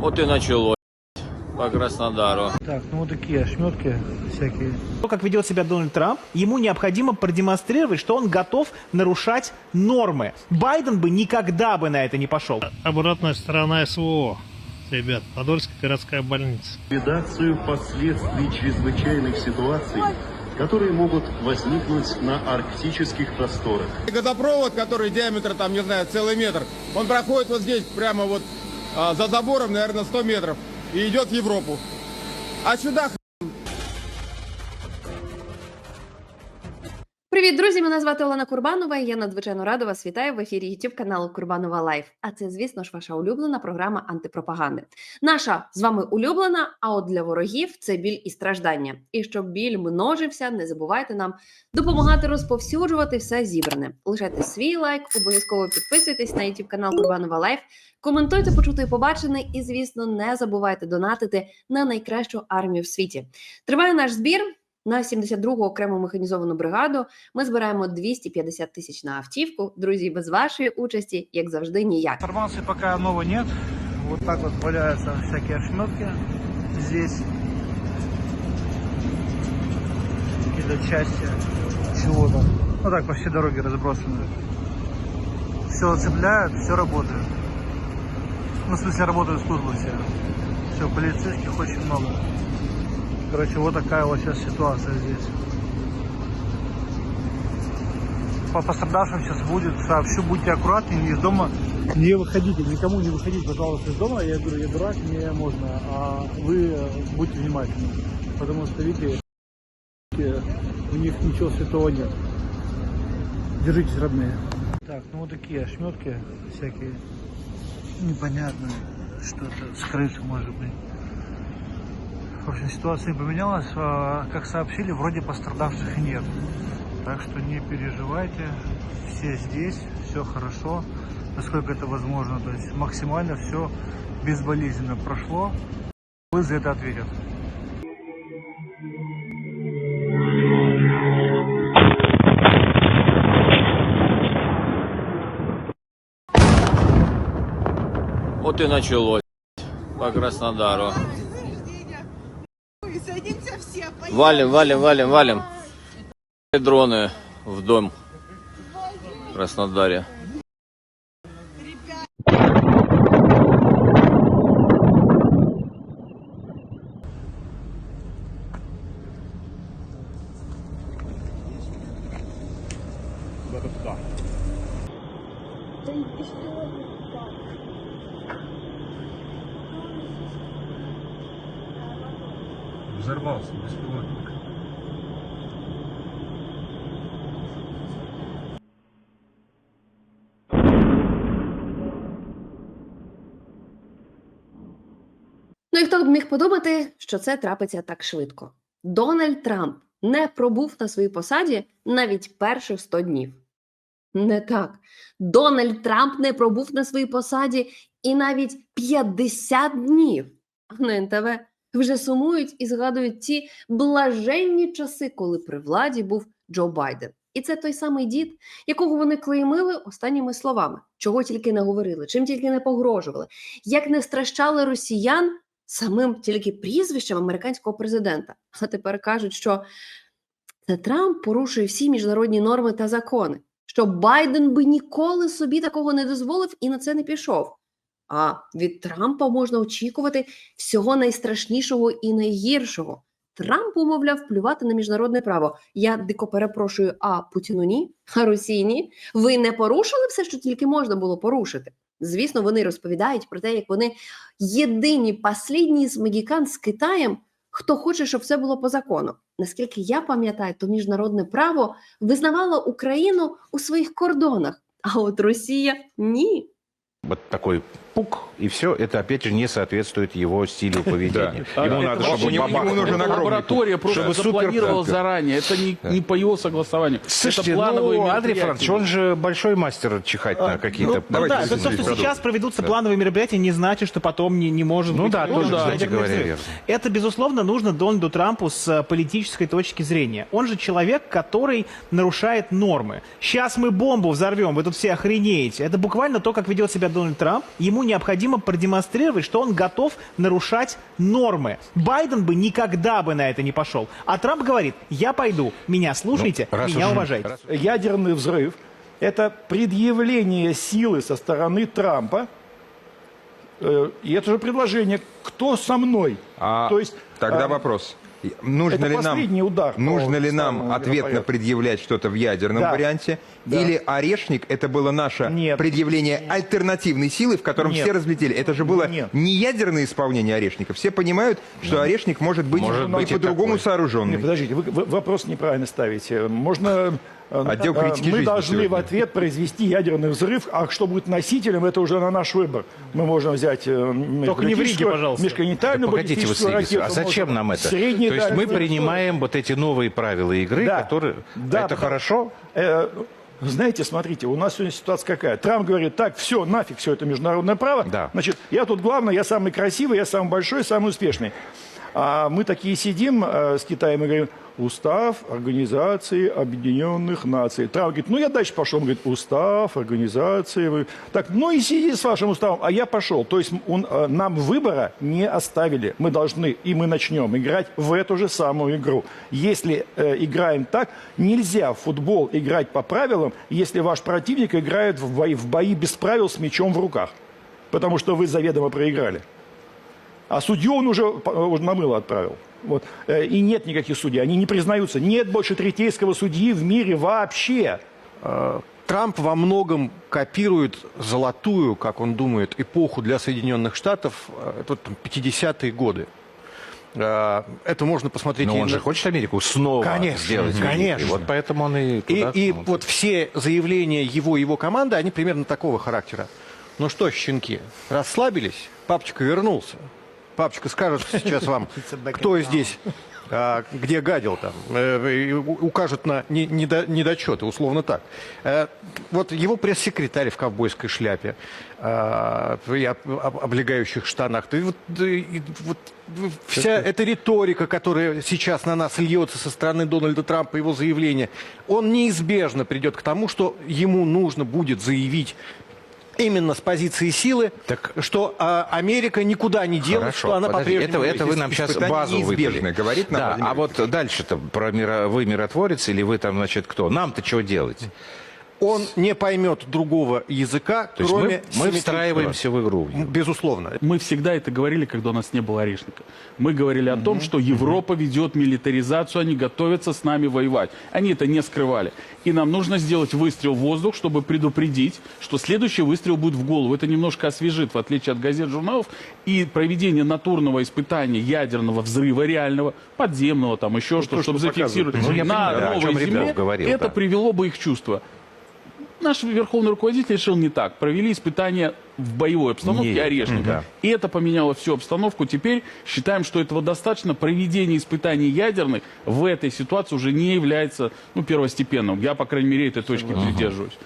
Вот и началось по Краснодару. Так, ну вот такие ошметки всякие. То, как ведет себя Дональд Трамп, ему необходимо продемонстрировать, что он готов нарушать нормы. Байден бы никогда бы на это не пошел. Обратная сторона СВО. Ребят, Подольская городская больница. ликвидацию последствий чрезвычайных ситуаций, которые могут возникнуть на арктических просторах. Газопровод, который диаметр, там, не знаю, целый метр, он проходит вот здесь, прямо вот за забором, наверное, 100 метров, и идет в Европу. А сюда Привіт, друзі! Мене звати Олена Курбанова. і Я надзвичайно рада вас вітаю в ефірі YouTube каналу Курбанова Лайф. А це, звісно ж, ваша улюблена програма антипропаганди. Наша з вами улюблена. А от для ворогів це біль і страждання. І щоб біль множився, не забувайте нам допомагати розповсюджувати все зібране. Лишайте свій лайк, обов'язково підписуйтесь на YouTube канал Курбанова Лайф. Коментуйте, почути і побачене, і звісно, не забувайте донатити на найкращу армію в світі. Триває наш збір на 72-гу окрему механізовану бригаду. Ми збираємо 250 тисяч на автівку. Друзі, без вашої участі, як завжди, ніяк. Информации пока нового нет. Вот так вот валяются всякие ошметки. Здесь какие-то части чего-то. Ну так, по всей дороге разбросаны. Все цепляют, все работает. Ну, в смысле, работают службы все. Все, полицейских очень много. Короче, вот такая вот сейчас ситуация здесь. По пострадавшим сейчас будет, сообщу, будьте аккуратнее, из дома не выходите, никому не выходить, пожалуйста, из дома. Я говорю, я дурак, мне можно, а вы э, будьте внимательны, потому что, видите, у них ничего святого нет. Держитесь, родные. Так, ну вот такие ошметки всякие, непонятно, что-то скрыто, может быть. В общем, ситуация поменялась. А, Как сообщили, вроде пострадавших нет. Так что не переживайте. Все здесь, все хорошо, насколько это возможно. То есть максимально все безболезненно прошло. Вы за это ответят. Вот и началось по Краснодару. Садимся все, поехали. Валим, валим, валим, валим. Дроны в дом в Краснодаре. Взорвался беспилотник. Ну і хто б міг подумати, що це трапиться так швидко? Дональд Трамп не пробув на своїй посаді навіть перших 100 днів. Не так. Дональд Трамп не пробув на своїй посаді і навіть 50 днів. А на НТВ вже сумують і згадують ті блаженні часи, коли при владі був Джо Байден. І це той самий дід, якого вони клеймили останніми словами, чого тільки не говорили, чим тільки не погрожували, як не стращали росіян самим тільки прізвищем американського президента. А тепер кажуть, що це Трамп порушує всі міжнародні норми та закони, що Байден би ніколи собі такого не дозволив і на це не пішов. А від Трампа можна очікувати всього найстрашнішого і найгіршого. Трампу, мовляв, плювати на міжнародне право. Я дико перепрошую, а Путіну ні, а Росії ні. Ви не порушили все, що тільки можна було порушити. Звісно, вони розповідають про те, як вони єдині послідні з магікан з Китаєм, хто хоче, щоб все було по закону. Наскільки я пам'ятаю, то міжнародне право визнавало Україну у своїх кордонах, а от Росія ні. Вот такой пук, и все это, опять же, не соответствует его стилю поведения. Ему надо, чтобы ему- бабах ему нужен огромный лаборатория пук, просто запланировала заранее. Это не, не по его согласованию. Слушайте, это плановые ну, Андрей. Францович, он же большой мастер чихать на какие-то... Ну, да, то, что сейчас проведутся плановые мероприятия, не значит, что потом не, не может Ну быть. да, тоже, да. кстати говоря. Это, безусловно, нужно Дональду Трампу с э, политической точки зрения. Он же человек, который нарушает нормы. Сейчас мы бомбу взорвем, вы тут все охренеете. Это буквально то, как ведет себя сейчас Дональд Трамп, ему необходимо продемонстрировать, что он готов нарушать нормы. Байден бы никогда бы на это не пошел. А Трамп говорит, я пойду, меня слушайте, Ну, меня уж- уважайте. раз- ядерный взрыв – это предъявление силы со стороны Трампа. Э, И это же предложение «кто со мной?». А То есть, тогда а, вопрос. Нужно это ли нам, удар нужно ли нам ответно предъявлять что-то в ядерном Да. варианте? Да. Или орешник это было наше Нет. предъявление альтернативной силы, в котором Нет. все разлетели? Это же было Нет. не ядерное исполнение орешника. Все понимают, что орешник может быть, Может и быть и по-другому сооруженный. Нет, подождите, вы, вы вопрос неправильно ставите. Можно... э, Отдел э, критики Мы должны сегодня. в ответ произвести ядерный взрыв, а что будет носителем, это уже на наш выбор. Мы можем взять э, Только не врите, межгалактическую- пожалуйста. межконтинентальную Да погодите вы, Сергей, ракету, а зачем можем нам это? То есть мы принимаем вот эти новые правила игры, Да. которые... Да, это потому- хорошо? Э, знаете, смотрите, у нас сегодня ситуация какая. Трамп говорит, так, все, нафиг все это международное право. Да. Значит, я тут главный, я самый красивый, я самый большой, самый успешный. А мы такие сидим э, с Китаем и говорим, устав Организации Объединенных Наций. Трамп говорит, ну я дальше пошел. Он говорит, устав Организации... Так, ну и сиди с вашим уставом. А я пошел. То есть он, э, нам выбора не оставили. Мы должны, и мы начнем играть в эту же самую игру. Если э, играем так, нельзя в футбол играть по правилам, если ваш противник играет в бои, в бои без правил с мячом в руках. Потому что вы заведомо проиграли. А судью он уже, э, уже на мыло отправил. Вот. Э, И нет никаких судей, они не признаются. Нет больше третейского судьи в мире вообще. Трамп во многом копирует золотую, как он думает, эпоху для Соединенных Штатов, э, это вот там 50-е годы. Э, Это можно посмотреть. Но и он же на- хочет Америку снова Конечно, сделать. конечно. Вот поэтому он и И, туда и смотрит. вот все заявления его и его команды, они примерно такого характера. Ну что, щенки, расслабились? Папочка вернулся. Папочка скажет сейчас вам, кто здесь, а, где гадил там, э, укажет на не- недо- недочеты, условно так. Э, Вот его пресс-секретарь в ковбойской шляпе а, и об- об- облегающих штанах. И вот, и вот вся эта риторика, которая сейчас на нас льется со стороны Дональда Трампа, его заявления, он неизбежно придет к тому, что ему нужно будет заявить именно с позиции силы, Так- что а, Америка никуда не делась, Хорошо, что она подожди, по-прежнему... это, это вы нам сейчас Испытание базу неизбежное, выдали. говорит нам да, Владимир а вот дальше-то про миро- вы миротворец или вы там, значит, кто? Нам-то чего делать? Он не поймет другого языка, То есть кроме мы, мы встраиваемся в игру. Безусловно. Мы всегда это говорили, когда у нас не было орешника. Мы говорили о том, что Европа ведет милитаризацию, они готовятся с нами воевать. Они это не скрывали. И нам нужно сделать выстрел в воздух, чтобы предупредить, что следующий выстрел будет в голову. Это немножко освежит, в отличие от газет, журналов. И проведение натурного испытания ядерного взрыва реального, подземного, там еще что-то, что чтобы зафиксировать Ну, на понимаю, новой земле, говорил, это да. привело бы их чувство. Наш верховный руководитель решил не так. Провели испытания в боевой обстановке Не, орешника. да. И это поменяло всю обстановку. Теперь считаем, что этого достаточно. Проведение испытаний ядерных в этой ситуации уже не является ну, первостепенным. Я, по крайней мере, этой точки придерживаюсь.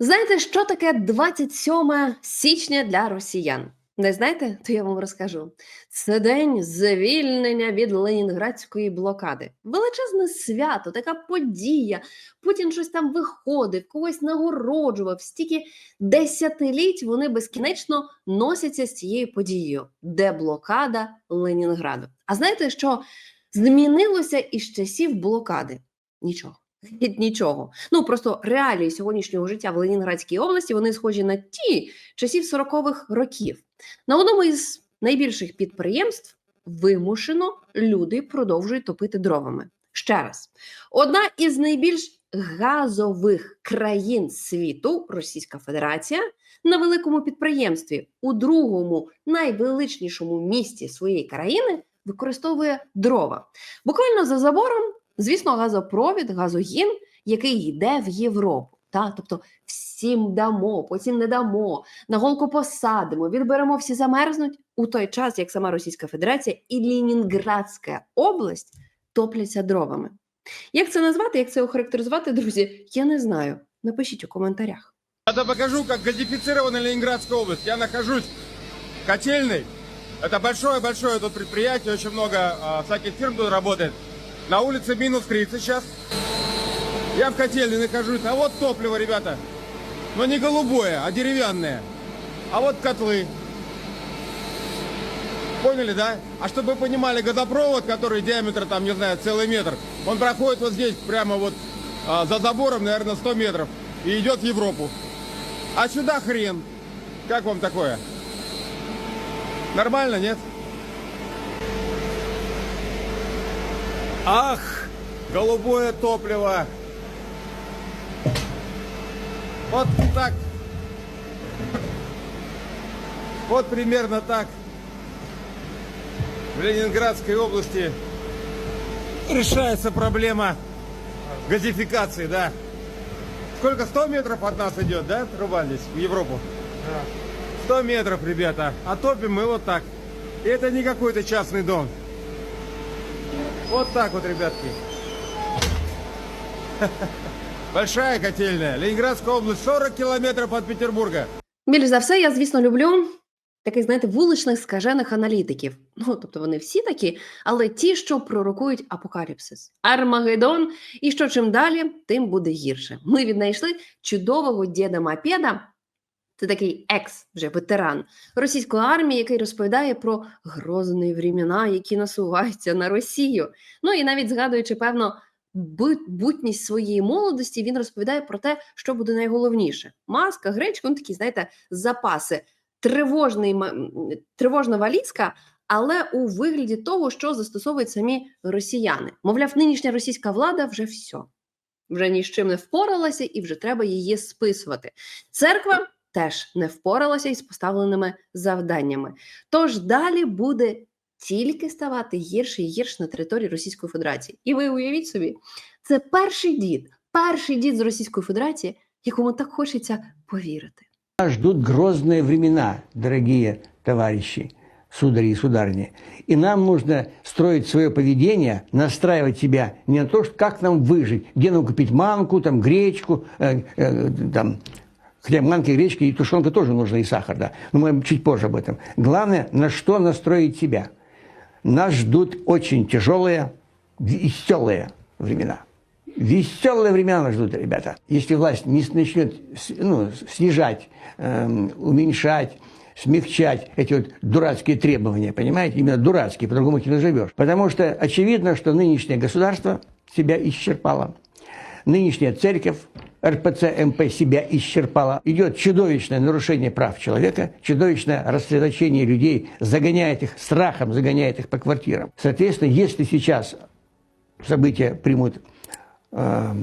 Знаєте, що таке 27 січня для росіян? Не знаєте, то я вам розкажу. Це день звільнення від ленінградської блокади. Величезне свято, така подія. Путін щось там виходив, когось нагороджував. Стільки десятиліть вони безкінечно носяться з цією подією. Деблокада Ленінграду. А знаєте, що змінилося із часів блокади? Нічого. Геть Нічого. Ну просто реалії сьогоднішнього життя в Ленінградській області вони схожі на ті часів 40-х років. На одному із найбільших підприємств вимушено люди продовжують топити дровами. Ще раз, одна із найбільш газових країн світу, Російська Федерація, на великому підприємстві у другому найвеличнішому місті своєї країни використовує дрова. Буквально за забором, звісно, газопровід, газогін, який йде в Європу. Та? Тобто всім дамо, потім не дамо, на голку посадимо, відберемо, всі замерзнуть у той час, як сама Російська Федерація і Лінінградська область топляться дровами. Як це назвати, як це охарактеризувати, друзі, я не знаю. Напишіть у коментарях. Я покажу, как газифицирована Ленинградская область. Я нахожусь в котельной. Это большое-большое тут предприятие, очень много всяких фирм тут работает. На улице минус 30 сейчас. Я в котельной нахожусь. А вот топливо, ребята. Но не голубое, а деревянное. а вот котлы. Поняли, да? А чтобы вы понимали, газопровод, который диаметр, там, не знаю, целый метр, он проходит вот здесь, прямо вот а, за забором, наверное, 100 метров, и идет в Европу. А сюда хрен. Как вам такое? Нормально, нет? Ах, голубое топливо. Вот так. Вот примерно так. В Ленинградской области решается проблема газификации, да. Сколько? 100 метров от нас идет, да, труба здесь, в Европу? 100 метров, ребята. А топим мы вот так. И это не какой-то частный дом. Вот так вот, ребятки. Большая котельная. Ленинградская область, 40 километров от Петербурга. Більш за все, я, звісно, люблю таких, знаєте, вуличних скажених аналітиків. Ну, тобто вони всі такі, але ті, що пророкують апокаліпсис, Армагеддон, і що чим далі, тим буде гірше. Ми віднайшли чудового діда Мапеда. Це такий екс, вже ветеран російської армії, який розповідає про грозні времена, які насуваються на Росію. Ну і навіть згадуючи, певно, бутність своєї молодості, він розповідає про те, що буде найголовніше: маска, гречка, ну такі, знаєте, запаси, тривожний, тривожна валізка, але у вигляді того, що застосовують самі росіяни. Мовляв, нинішня російська влада вже все. Вже ні з чим не впоралася, і вже треба її списувати. Церква теж не впоралася із поставленими завданнями. Тож далі буде тільки ставати гірше і гірше на території Російської Федерації. І ви уявіть собі, це перший дід, перший дід з Російської Федерації, якому так хочеться повірити. Нас ждут грозные времена, дорогие товарищи, судари и сударни. И нам нужно строить свое поведение, настраивать себя не на то, что как нам выжить, где нам купить манку, там, гречку, э, э, там, хотя манка, гречка и тушенка тоже нужна, и сахар, да. Но мы чуть позже об этом. Главное, на что настроить себя. Нас ждут очень тяжелые, веселые времена. Веселые времена нас ждут, ребята. Если власть не начнет ну, снижать, эм, уменьшать, смягчать эти вот дурацкие требования, понимаете? Именно дурацкие, по-другому их не назовешь. Потому что очевидно, что нынешнее государство себя исчерпало. Нынешняя церковь, РПЦ, МП себя исчерпала. Идет чудовищное нарушение прав человека, чудовищное рассредоточение людей, загоняет их страхом, загоняет их по квартирам. Соответственно, если сейчас события примут,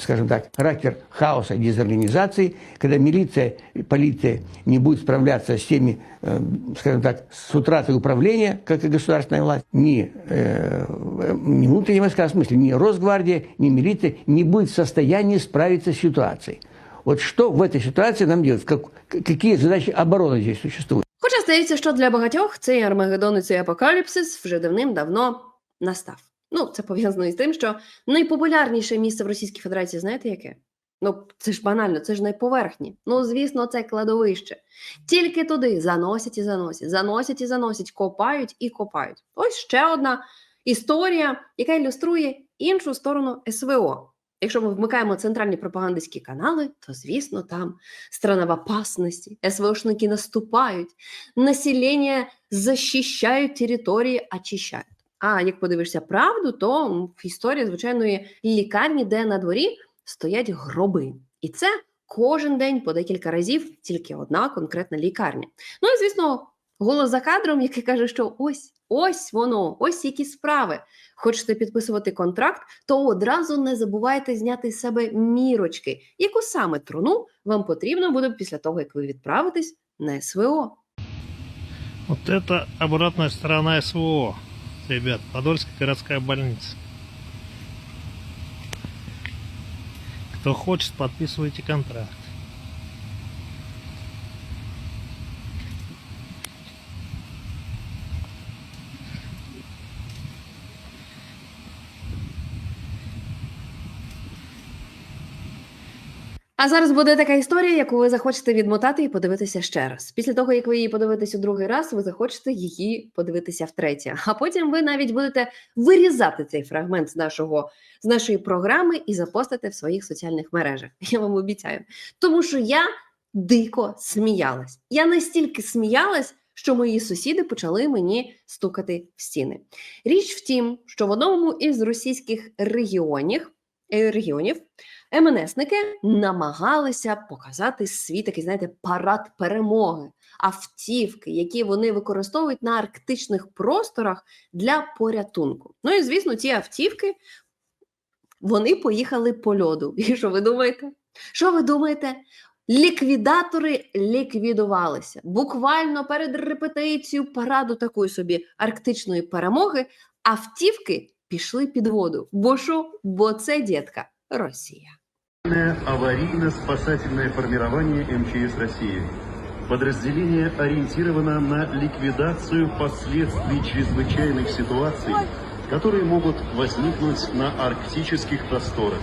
скажем так, характер хаоса, дезорганизации, когда милиция и полиция не будут справляться с теми, э, скажем так, с утратой управления, как и государственная власть, ни, э, ни внутренние войска, в смысле, ни Росгвардия, ни милиция не будет в состоянии справиться с ситуацией. Вот что в этой ситуации нам делать? Как- какие задачи обороны здесь существуют? Хоча здається, що для багатьох цей Армагеддон і цей апокаліпсис вже давним-давно настав. Ну, це пов'язано із тим, що найпопулярніше місце в Російській Федерації, знаєте яке? Ну, це ж банально, це ж найповерхні. Ну, звісно, це кладовище. Тільки туди заносять і заносять, заносять і заносять, копають і копають. Ось ще одна історія, яка ілюструє іншу сторону СВО. Якщо ми вмикаємо центральні пропагандистські канали, то звісно там страна в опасності, СВОшники наступають, населення захищають території, очищають. А як подивишся правду, то в історії звичайної лікарні, де на дворі стоять гроби. І це кожен день по декілька разів тільки одна конкретна лікарня. Ну і звісно, голос за кадром, який каже, що ось, ось воно, ось які справи. Хочете підписувати контракт, то одразу не забувайте зняти з себе мірочки, яку саме труну вам потрібно буде після того, як ви відправитесь на СВО. Вот это обратная сторона СВО, ребят, Подольская городская больница. Кто хочет, подписывайте контракт. А зараз буде така історія, яку ви захочете відмотати і подивитися ще раз. Після того, як ви її подивитесь у другий раз, ви захочете її подивитися втретє. А потім ви навіть будете вирізати цей фрагмент з нашого з нашої програми і запостити в своїх соціальних мережах. Я вам обіцяю. Тому що я дико сміялась. Я настільки сміялась, що мої сусіди почали мені стукати в стіни. Річ в тім, що в одному із російських регіонів, регіонів МНСники намагалися показати свій такий, знаєте, парад перемоги, автівки, які вони використовують на арктичних просторах для порятунку. Ну і звісно, ці автівки вони поїхали по льоду. І що ви думаєте? Що ви думаєте? Ліквідатори ліквідувалися буквально перед репетицією параду такої собі арктичної перемоги. Автівки пішли під воду. Бо що? Бо це дітка Росія. Аварийно-спасательное формирование МЧС России. Подразделение ориентировано на ликвидацию последствий чрезвычайных ситуаций, которые могут возникнуть на арктических просторах,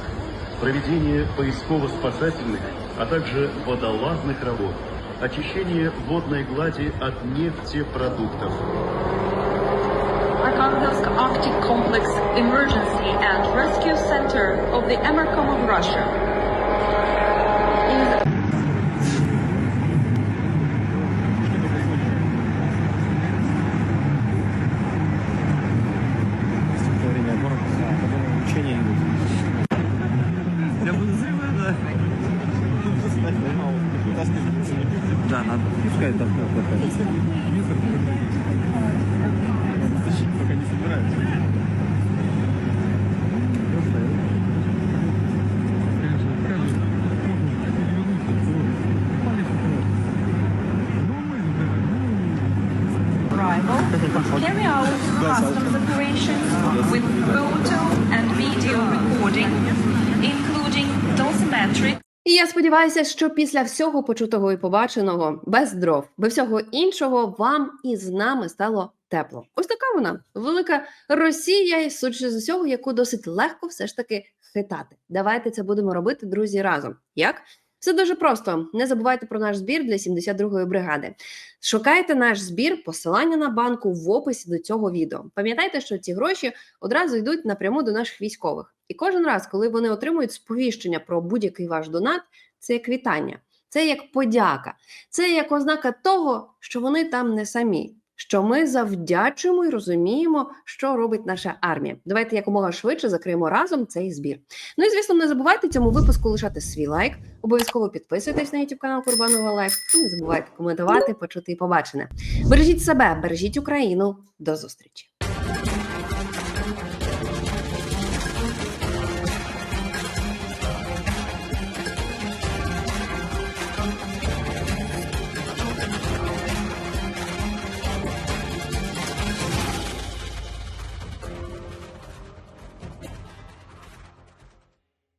проведение поисково-спасательных, а также водолазных работ, очищение водной глади от нефтепродуктов. Arkhangelsk Arctic Complex Emergency and Rescue Center of the Emercom of Russia. Arrival. Сподіваюся, що після всього почутого і побаченого, без дров, без всього іншого, вам і з нами стало тепло. Ось така вона велика Росія, і судячи з усього, яку досить легко все ж таки хитати. Давайте це будемо робити, друзі, разом. Як? Все дуже просто. Не забувайте про наш збір для 72-ї бригади. Шукайте наш збір, посилання на банку в описі до цього відео. Пам'ятайте, що ці гроші одразу йдуть напряму до наших військових. І кожен раз, коли вони отримують сповіщення про будь-який ваш донат, це як вітання, це як подяка, це як ознака того, що вони там не самі. Що ми завдячуємо і розуміємо, що робить наша армія. Давайте якомога швидше закриємо разом цей збір. Ну і звісно, не забувайте цьому випуску лишати свій лайк. Обов'язково підписуйтесь на YouTube канал Курбанова Лайф. Не забувайте коментувати, почути і побачене. Бережіть себе, бережіть Україну. До зустрічі!